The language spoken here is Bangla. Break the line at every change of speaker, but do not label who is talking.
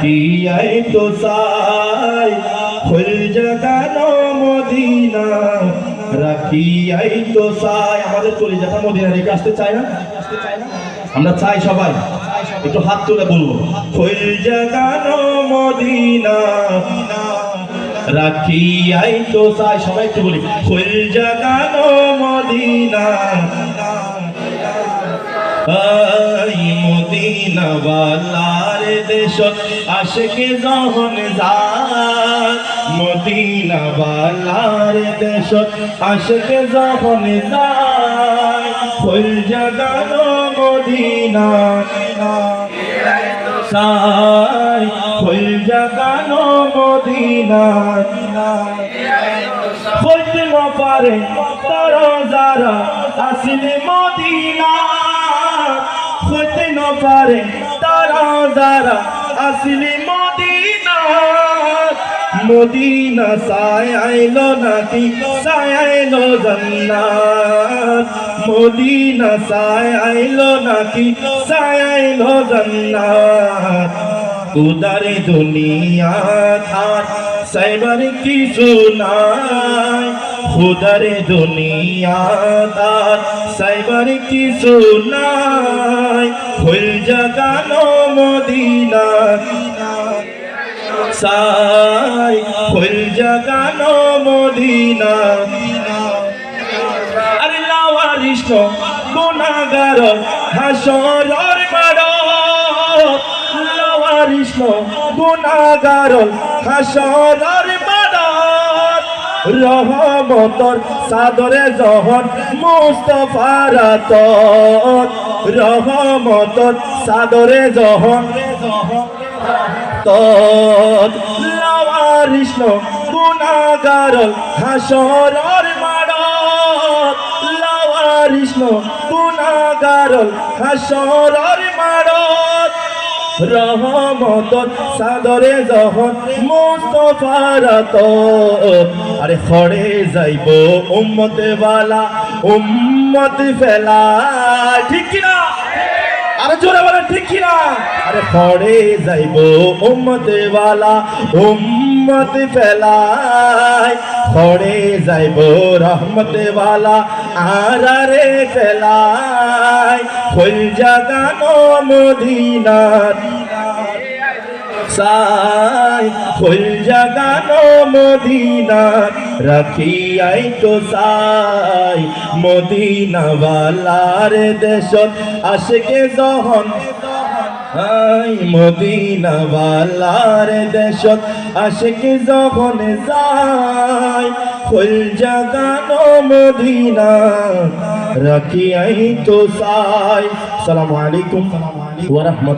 কিয়াই তো সাই, ফুল জাগানো মদিনা। রাখিয়াই তো সাই, আমাদের চলে যাটা মদিনা রেখে আসতে না? আমরা চাই সবাই, একটু হাত তুলে বলব। ফুল জাগানো মদিনা। রাখিয়াই তো চাই সবাই একটু বলি। ফুল জাগানো মদিনা। মদিনা বালার দেশ, আশকে যখন যায় মদিনা বালার দেশ, আশকে যখন যায় ফুল জাগানো মদিনা। সাই ফুল জাগানো মদিনা। বলতে না পারে তারা যারা আসলে মদিনা। হইতে না পারে তারা যারা আসলে মদিনা মদিনা সায় আইলো নাকি? সায় আইলো জান্নাত। মদিনা সায় আইলো নাকি? সায় আইলো জান্নাত। উদারে দুনিয়া থার সাইবার কিছু নাই। খুদারে দুনিয়া তার। সাইবার কিছু নাই ফুল জাগানো মদিনা। সাই ফুল জাগানো মদিনা। আরে লাওয়ারিস গুনাগার হাসরর মাড় লাওয়ারিস গুনাগার হাসরর মাড় রহমতর সাদরে জহন মুস্তফার রহমতর সাদরে জহন তত লাওয়ারিস গুনাগার হাসরর মাড়। লাওয়ারিস গুনাগার হাসরর মাড় রহমত সাদরে যখন মুস্তফারত আরে খড়ে যাইব উম্মতে বালা, উম্মত ফেলা। ঠিক কিনা? আরে জোরে বলে ঠিক কিনা? আরে খড়ে যাইব উম্মতে বালা, উম্মত ফেলাই খড়ে যাইব রহমতে বালা, আরারে ফেলাই। ফুল জাগানো মদিনার সাই, ফুল জাগানো মদিনা রাখিয়াই তো সাই। মদিনা বালার দেশত আশকে জহন আই মদিনা বালার দেশত আশকে জহন যায় ফুল জাগানো মদিনা রাখিয়াই তো সাই সালামু আলাইকুম। ওয়া রাহমাতুল্লাহ।